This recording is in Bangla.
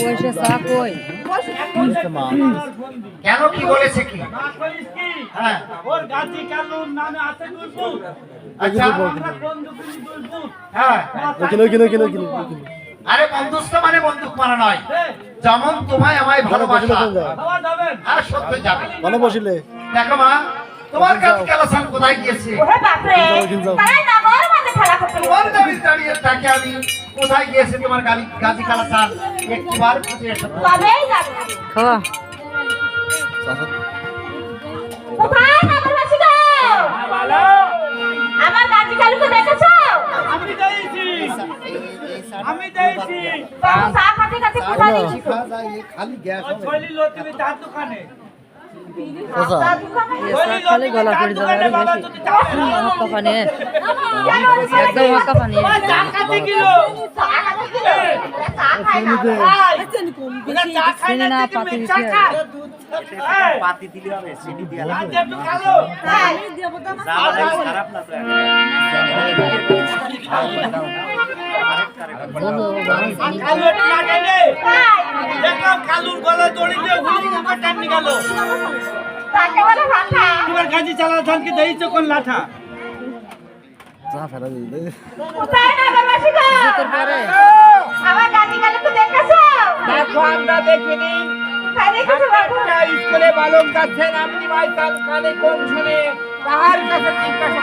কই? কেন কি বলেছে কি? হ্যাঁ। ওর গাছি কালুর নামে আছে দুলপুর আচ্ছা। আমরা বন্ধুকুলি দুলপুর হ্যাঁ কিলো কিলো কিলো কিলো আরে বন্ধুত্ব মানে বন্দুক মারা নয়। যেমন তোমায় আমায় ভালোবাসা। আর সত্য যাবে। মানে বসিলে দেখো মা তোমার কাছে কালাসান কোথায় গিয়েছে? তাই তোমার গাড়ি দাঁড়িয়ে তাকে আমি কোথায় গিয়েছে তোমার গাড়ি গাছি কালাসান একটিবার খুঁজে এসে। তবেই যাবে? কোথায় নগরবাসী গো আমার গাজি কালুকে দেখেছ? আমি যাইছি। আমি যাইছি। বাবু চা খাতে খাতে কোথায় ওই ছয়লি লতিবি তার দোকানে। খালি গলা করে। হাক্কা পানি। একদম হাক্কা পানি। চিনি না, পাতি দিতে একটু খালো। তাই বলো কালু একটু না। খাইলে, কালুর গলায় দড়ি দিয়ে তোমার গাজি চালার ধানকে দেই কোন লাঠা। চা ফেলা দিলে কোথায় নগরবাসী গো পরে আমার গাজি তো দেখেছ? দেখো আমরা দেখিনি। স্কুলে বালক যাচ্ছেন আপনি ভাই তার কানে কোন শুনে তাহার কাছে জিজ্ঞাসা